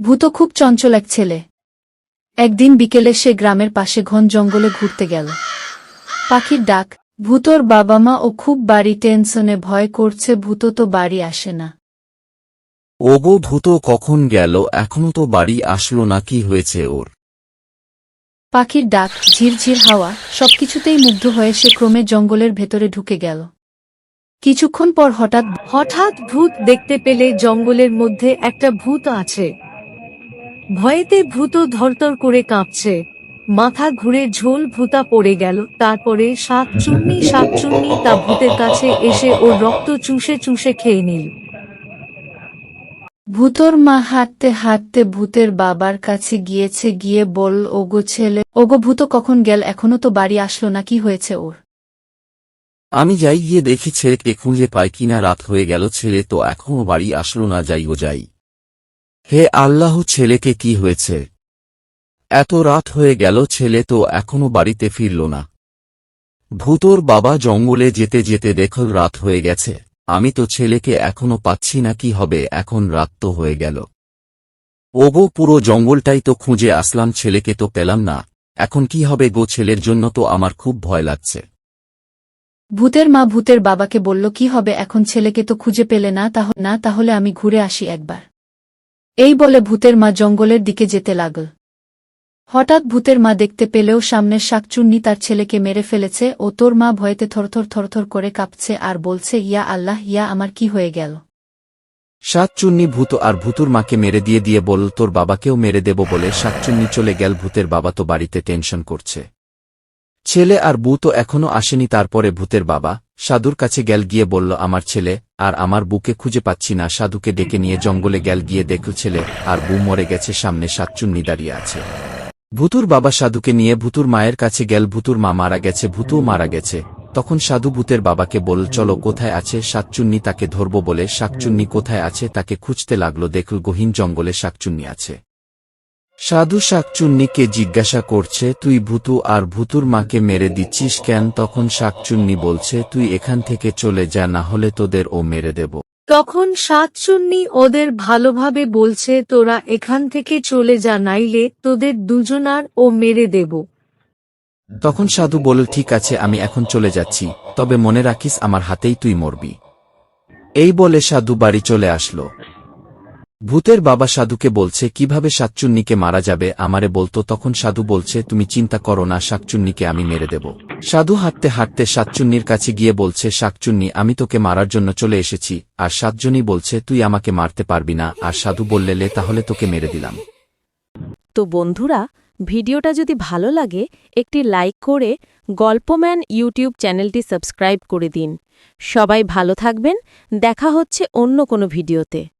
ভূত খুব চঞ্চল এক ছেলে। একদিন বিকেলে সে গ্রামের পাশে ঘন জঙ্গলে ঘুরতে গেল। পাখির ডাক ভূতর বাবা মা ও খুব বাড়ি টেনশনে ভয় করছে ভূত তো বাড়ি আসে না। ওগো ভূত কখন গেল? এখনও তো বাড়ি আসলো না কি হয়েছে ওর? পাখির ডাক ঝিরঝির হাওয়া সবকিছুতেই মুগ্ধ হয়ে সে ক্রমে জঙ্গলের ভেতরে ঢুকে গেল। কিছুক্ষণ পর হঠাৎ হঠাৎ ভূত দেখতে পেলে জঙ্গলের মধ্যে একটা ভূত আছে। ভয়েতে ভূত ধরতর করে কাঁপছে। মাথা ঘুরে ঝোল ভূতা পড়ে গেল। তারপরে সাত চুন্নি সাত চুন্নি তা ভূতের কাছে এসে ওর রক্ত চুষে চুষে খেয়ে নিল। ভূতর মা হাঁটতে হাঁটতে ভূতের বাবার কাছে গিয়েছে গিয়ে বল ওগো ছেলে ওগো ভূত কখন গেল? এখনও তো বাড়ি আসলো না কি হয়েছে ওর? আমি যাই গিয়ে দেখি ছেলেকে খুঁজে পাই কিনা রাত হয়ে গেল ছেলে তো এখনও বাড়ি আসলো না যাই ও যাই। হে আল্লাহ, ছেলেকে কি হয়েছে? এত রাত হয়ে গেল, ছেলে তো এখনও বাড়িতে ফিরল না। ভূতর বাবা জঙ্গলে যেতে যেতে দেখল, রাত হয়ে গেছে। আমি তো ছেলেকে এখনও পাচ্ছি না, কি হবে? এখন রাত তো হয়ে গেল। ওগো, পুরো জঙ্গলটাই তো খুঁজে আসলাম, ছেলেকে তো পেলাম না। এখন কি হবে গো, ছেলের জন্য তো আমার খুব ভয় লাগছে। ভূতের মা ভূতের বাবাকে বলল, কি হবে? এখন ছেলেকে তো খুঁজে পেলে না, তাহ, না, তাহলে আমি ঘুরে আসি একবার। এই বলে ভূতের মা জঙ্গলের দিকে যেতে লাগল। হঠাৎ ভূতের মা দেখতে পেলেও সামনের শাকচুন্নি তার ছেলেকে মেরে ফেলেছে ও তোর মা ভয়েতে থরথর থরথর করে কাঁপছে আর বলছে, ইয়া আল্লাহ, ইয়া, আমার কি হয়ে গেল? সাতচুন্নি ভূত আর ভূতুর মাকে মেরে দিয়ে দিয়ে বলল, তোর বাবাকেও মেরে দেব বলে সাতচুন্নি চলে গেল, ভূতের বাবা তো বাড়িতে টেনশন করছে। ছেলে আর বউ তো এখনও আসেনি, তারপরে ভূতের বাবা সাধুর কাছে গেল গিয়ে বলল, আমার ছেলে, আর আমার বুকে খুঁজে পাচ্ছি না। সাধুকে ডেকে নিয়ে জঙ্গলে গেল গিয়ে দেখল ছেলে, আর বউ মরে গেছে, সামনে সাতচুন্নি দাঁড়িয়ে আছে। ভূতুর বাবা সাধুকে নিয়ে ভূতুর মায়ের কাছে গেল ভূতুর মা মারা গেছে, ভূতুও মারা গেছে। তখন সাধু ভূতের বাবাকে বল চলো, কোথায় আছে শাকচুন্নি তাকে ধরব বলে। শাকচুন্নি কোথায় আছে? তাকে খুঁজতে লাগল, দেখল গহীন জঙ্গলে শাকচুন্নি আছে। সাধু শাকচুন্নিকে জিজ্ঞাসা করছে তুই ভুতু আর ভুতুর মাকে মেরে দিচ্ছিস কেন? তখন শাকচুন্নি বলছে তুই এখান থেকে চলে যা না হলে তোদের ও মেরে দেব। তখন সাতচুন্নি ওদের ভালোভাবে বলছে তোরা এখান থেকে চলে যা নাইলে তোদের দুজনার ও মেরে দেব। তখন সাধু বলল ঠিক আছে আমি এখন চলে যাচ্ছি তবে মনে রাখিস আমার হাতেই তুই মরবি। এই বলে সাধু বাড়ি চলে আসলো। ভূতের বাবা সাধুকে বলছে, কীভাবে শাকচুন্নিকে মারা যাবে? আমারে বলতো, তখন সাধু বলছে, তুমি চিন্তা করো না, শাকচুন্নিকে আমি মেরে দেব। সাধু হাঁটতে হাঁটতে সাতচুন্নির কাছে গিয়ে বলছে, শাকচুন্নি, আমি তোকে মারার জন্য চলে এসেছি, আর সাতজনই বলছে, তুই আমাকে মারতে পারবি না। আর সাধু বললে, লে, তাহলে তোকে মেরে দিলাম। তো বন্ধুরা, ভিডিওটা যদি ভালো লাগে, একটি লাইক করে গল্পম্যান ইউটিউব চ্যানেলটি সাবস্ক্রাইব করে দিন। সবাই ভালো থাকবেন, দেখা হচ্ছে অন্য কোনো ভিডিওতে।